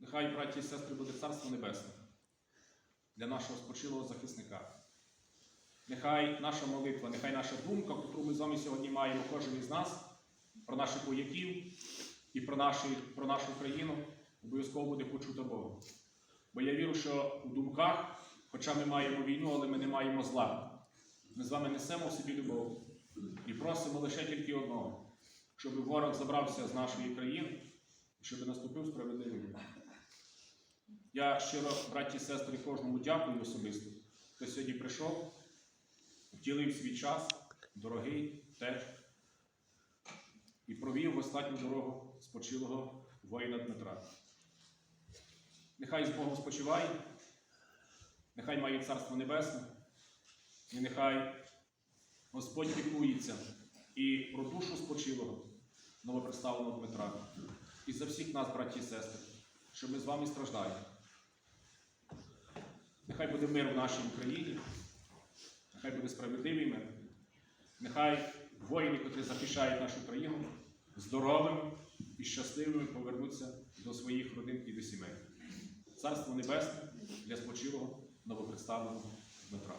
Нехай, браті і сестри, буде Царство Небесне для нашого спочилого захисника. Нехай наша молитва, нехай наша думка, яку ми з вами сьогодні маємо, кожен із нас, про наших вояків і про, наші, про нашу країну, обов'язково буде почута Богом. Бо я вірю, що у думках, хоча ми маємо війну, але ми не маємо зла. Ми з вами несемо в собі любов і просимо лише тільки одного, щоб ворог забрався з нашої країни і щоб наступив справедливий. Я щиро, браті і сестри, кожному дякую особисто, хто сьогодні прийшов, втілив свій час, дорогий теж, і провів в останню дорогу спочилого воїна Дмитра. Нехай з Богом спочиває, нехай має Царство Небесне, і нехай Господь піклується і про душу спочилого новопредставленого Дмитра, і за всіх нас, браті і сестри, що ми з вами страждаємо. Нехай буде мир в нашій Україні, нехай буде справедливий мир. Нехай воїни, котрі захищають нашу країну, здоровими і щасливими повернуться до своїх родин і до сімей. Царство Небесне для спочилого новопредставленого Дмитра.